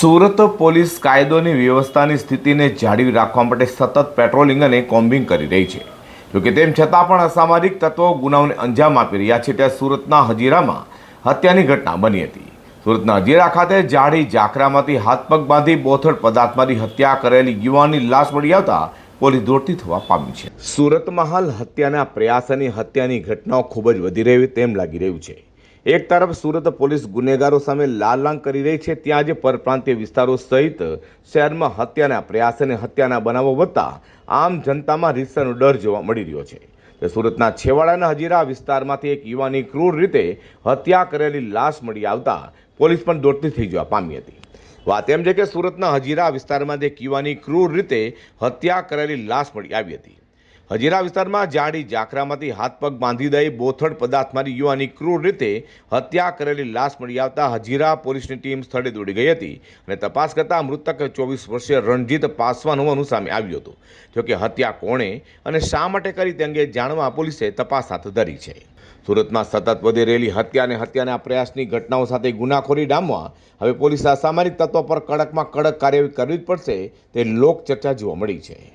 Surat police કાયદોની વ્યવસ્થાની સ્થિતિને જાળવી રાખવા માટે સતત પેટ્રોલિંગ અને કોમ્બિંગ કરી રહી છે. જોકે તેમ છતાં પણ અસામાજિક તત્વો ગુનાઓને અંજામ આપી રહ્યા છે ત્યાં સુરતના હજીરામાં હત્યાની ઘટના બની હતી. સુરતના હજીરા ખાતે જાડી ઝાકરામાંથી હાથ પગ બાંધી બોથડ પદાર્થમાંથી હત્યા કરેલી યુવાનની લાશ મળી આવતા પોલીસ દોડતી થવા પામી છે. સુરતમાં હાલ હત્યાના પ્રયાસ અને હત્યાની ઘટનાઓ ખૂબ જ વધી રહી તેમ લાગી રહ્યું છે. એક તરફ સુરત પોલીસ ગુનેગારો સામે લાલાંગ કરી રહી છે, ત્યાં જે પરપ્રાંતીય વિસ્તારો સહિત શહેરમાં હત્યાના પ્રયાસ અને હત્યાના બનાવો વધતા આમ જનતામાં રીતસરનો ડર જોવા મળી રહ્યો છે. સુરતના છેવાડાના હજીરા વિસ્તારમાંથી એક યુવાની ક્રૂર રીતે હત્યા કરેલી લાશ મળી આવતા પોલીસ પણ દોડતી થઈ જવા પામી હતી. વાત એમ છે કે સુરતના હજીરા વિસ્તારમાંથી એક યુવાની ક્રૂર રીતે હત્યા કરેલી લાશ મળી આવી હતી. હજીરા વિસ્તારમાં જાડી જાખરામાંથી હાથ પગ બાંધી દઈ બોથડ પદાર્થ મારી યુવાની ક્રૂર રીતે હત્યા કરેલી લાશ મળી આવતા હજીરા પોલીસની ટીમ સ્થળે દોડી ગઈ હતી અને તપાસ કરતાં મૃતક ચોવીસ વર્ષીય રણજીત પાસવાન હોવાનું સામે આવ્યું હતું. જોકે હત્યા કોણે અને શા માટે કરી તે અંગે જાણવા પોલીસે તપાસ હાથ ધરી છે. સુરતમાં સતત વધી રહેલી હત્યા અને હત્યાના પ્રયાસની ઘટનાઓ સાથે ગુનાખોરી ડામવા હવે પોલીસે અસામાજિક તત્વો પર કડકમાં કડક કાર્યવાહી કરવી જ પડશે તે લોક ચર્ચા જોવા મળી છે.